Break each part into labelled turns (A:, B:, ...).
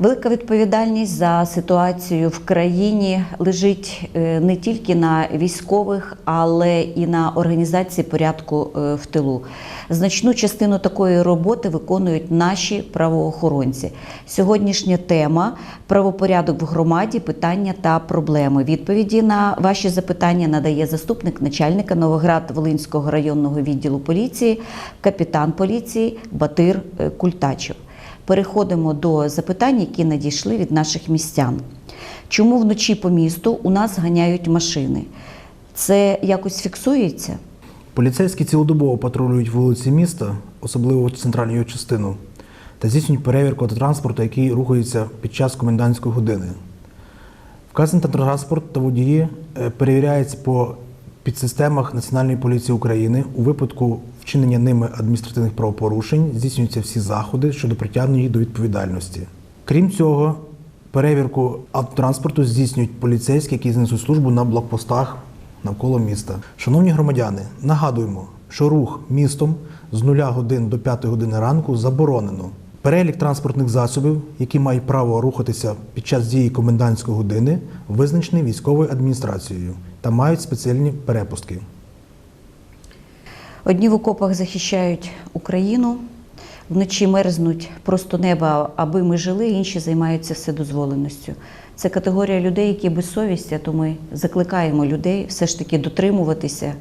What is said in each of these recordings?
A: Велика відповідальність за ситуацію в країні лежить е, не тільки на військових, але і на організації порядку е, в тилу. Значну частину такої роботи виконують наші правоохоронці. Сьогоднішня тема правопорядок в громаді, питання та проблеми. Відповіді на ваші запитання надає заступник начальника Новоград-Волинського районного відділу поліції, капітан поліції Батир е, Культачев. Переходимо до запитань, які надійшли від наших містян. Чому вночі по місту у нас ганяють машини? Це якось фіксується?
B: Поліцейські цілодобово патрулюють вулиці міста, особливо центральну частину, та здійснюють перевірку автотранспорту, який рухається під час комендантської години. Вказаний транспорт та водії е, перевіряються по підсистемах Національної поліції України. У випадку вчинення ними адміністративних правопорушень здійснюються всі заходи щодо притягнення їх до відповідальності. Крім цього, перевірку автотранспорту здійснюють поліцейські, які знесуть службу на блокпостах навколо міста. Шановні громадяни, нагадуємо, що рух містом з 0 годин до 5 години ранку заборонено. Перелік транспортних засобів, які мають право рухатися під час дії комендантської години, визначений військовою адміністрацією та мають спеціальні перепустки.
A: Одні в окопах захищають Україну, вночі мерзнуть просто неба, аби ми жили, інші займаються вседозволеністю. Це категорія людей, які без совісті, то ми закликаємо людей все ж таки дотримуватися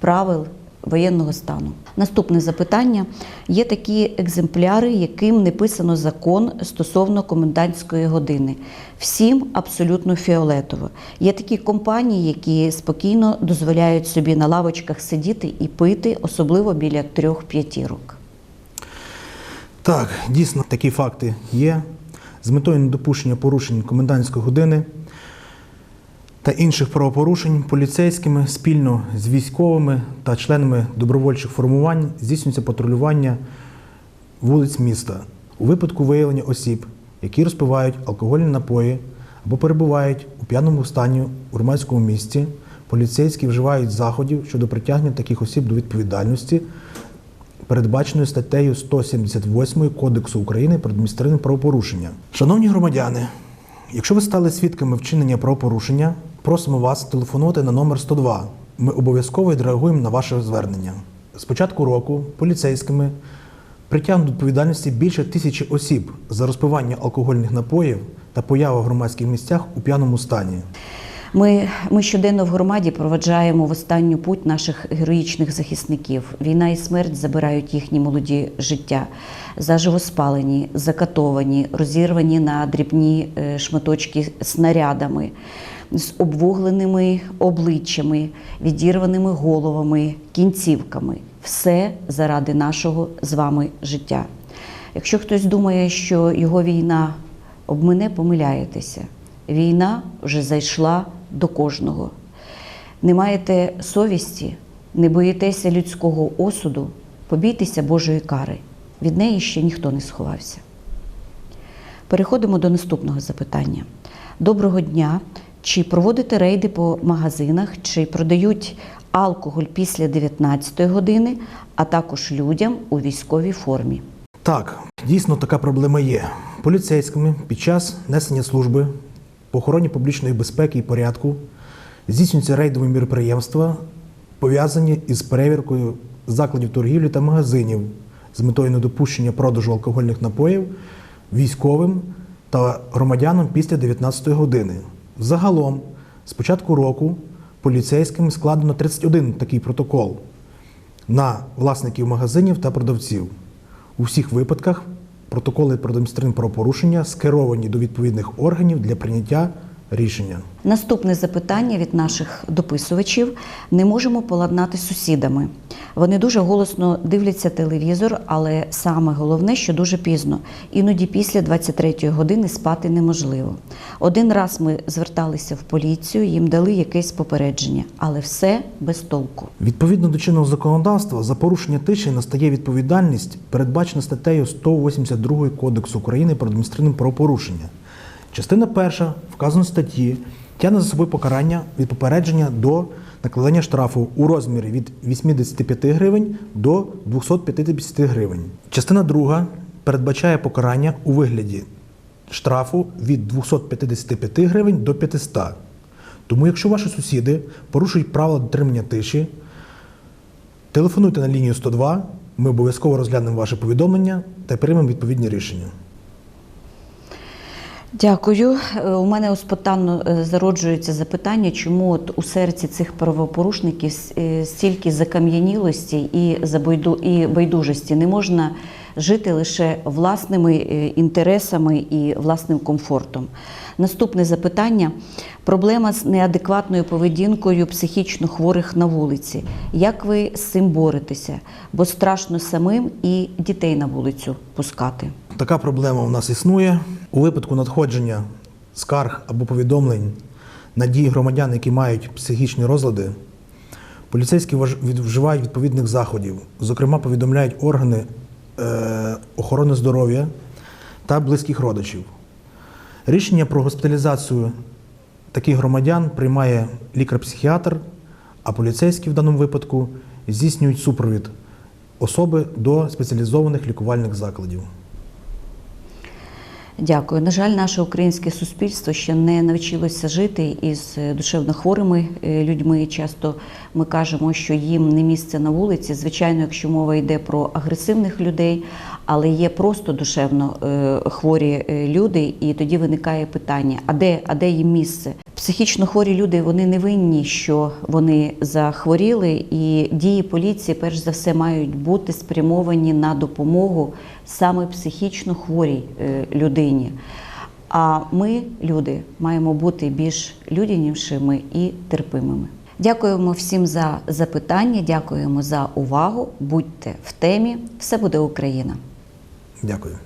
A: правил воєнного стану. Наступне запитання: є такі екземпляри, яким не писано закон стосовно комендантської години. Всім абсолютно фіолетово. Є такі компанії, які спокійно дозволяють собі на лавочках сидіти і пити, особливо біля трьох п'ятірок.
B: Так, дійсно такі факти є. З метою недопущення порушень комендантської години та інших правопорушень поліцейськими спільно з військовими та членами добровольчих формувань здійснюється патрулювання вулиць міста у випадку виявлення осіб, які розпивають алкогольні напої або перебувають у п'яному стані у громадському місті. Поліцейські вживають заходів щодо притягнення таких осіб до відповідальності, передбаченою статтею 178 Кодексу України про адміністративне правопорушення. Шановні громадяни, якщо ви стали свідками вчинення правопорушення, просимо вас телефонувати на номер 102. Ми обов'язково відреагуємо на ваше звернення. З початку року поліцейськими притягнуто до відповідальності більше тисячі осіб за розпивання алкогольних напоїв та появу в громадських місцях у п'яному стані.
A: Ми, ми щоденно в громаді проведжаємо в останню путь наших героїчних захисників. Війна і смерть забирають їхні молоді життя, заживо спалені, закатовані, розірвані на дрібні е, шматочки снарядами, з обвугленими обличчями, відірваними головами, кінцівками. Все заради нашого з вами життя. Якщо хтось думає, що його війна обмине, помиляєтеся. Війна вже зайшла до кожного. Не маєте совісті, не боїтеся людського осуду, побійтеся Божої кари. Від неї ще ніхто не сховався. Переходимо до наступного запитання. Доброго дня! Чи проводите рейди по магазинах, чи продають алкоголь після 19 години, а також людям у військовій формі?
B: Так, дійсно така проблема є. Поліцейськими під час несення служби по охороні публічної безпеки і порядку здійснюються рейдові міроприємства, пов'язані із перевіркою закладів торгівлі та магазинів з метою недопущення продажу алкогольних напоїв військовим та громадянам після 19 години. Загалом, з початку року, поліцейськими складено 31 такий протокол на власників магазинів та продавців. У всіх випадках протоколи про адміністративне правопорушення скеровані до відповідних органів для прийняття рішення.
A: Наступне запитання від наших дописувачів: не можемо поладнати з сусідами. Вони дуже голосно дивляться телевізор, але саме головне, що дуже пізно. Іноді після 23-ї години спати неможливо. Один раз ми зверталися в поліцію, їм дали якесь попередження, але все без толку.
B: Відповідно до чинного законодавства, за порушення тиші настає відповідальність, передбачена статтею 182 Кодексу України про адміністративне правопорушення. Частина перша вказаної статті тягне за собою покарання від попередження до накладення штрафу у розмірі від 85 гривень до 250 гривень. Частина друга передбачає покарання у вигляді штрафу від 255 гривень до 500. Тому, якщо ваші сусіди порушують правила дотримання тиші, телефонуйте на лінію 102, ми обов'язково розглянемо ваше повідомлення та приймемо відповідні рішення.
A: Дякую. Е, У мене спонтанно е, зароджується запитання, чому от у серці цих правопорушників е, стільки закам'янілості і і байдужості. Не можна жити лише власними інтересами і власним комфортом. Наступне запитання: проблема з неадекватною поведінкою психічно хворих на вулиці. Як ви з цим боретеся? Бо страшно самим і дітей на вулицю пускати.
B: Така проблема у нас існує. У випадку надходження скарг або повідомлень на дії громадян, які мають психічні розлади, поліцейські вживають відповідних заходів. Зокрема, повідомляють органи е, охорони здоров'я та близьких родичів. Рішення про госпіталізацію таких громадян приймає лікар-психіатр, а поліцейські в даному випадку здійснюють супровід особи до спеціалізованих лікувальних закладів.
A: Дякую. На жаль, наше українське суспільство ще не навчилося жити із е, душевно хворими е, людьми. Часто ми кажемо, що їм не місце на вулиці. Звичайно, якщо мова йде про агресивних людей, але є просто душевно е, хворі е, люди, і тоді виникає питання: а де, а де їм місце? Психічно хворі люди вони не винні, що вони захворіли, і дії поліції, перш за все, мають бути спрямовані на допомогу саме психічно хворій е, людині. А ми, люди, маємо бути більш людянішими і терпимими. Дякуємо всім за запитання, дякуємо за увагу. Будьте в темі. Все буде Україна.
B: Дякую.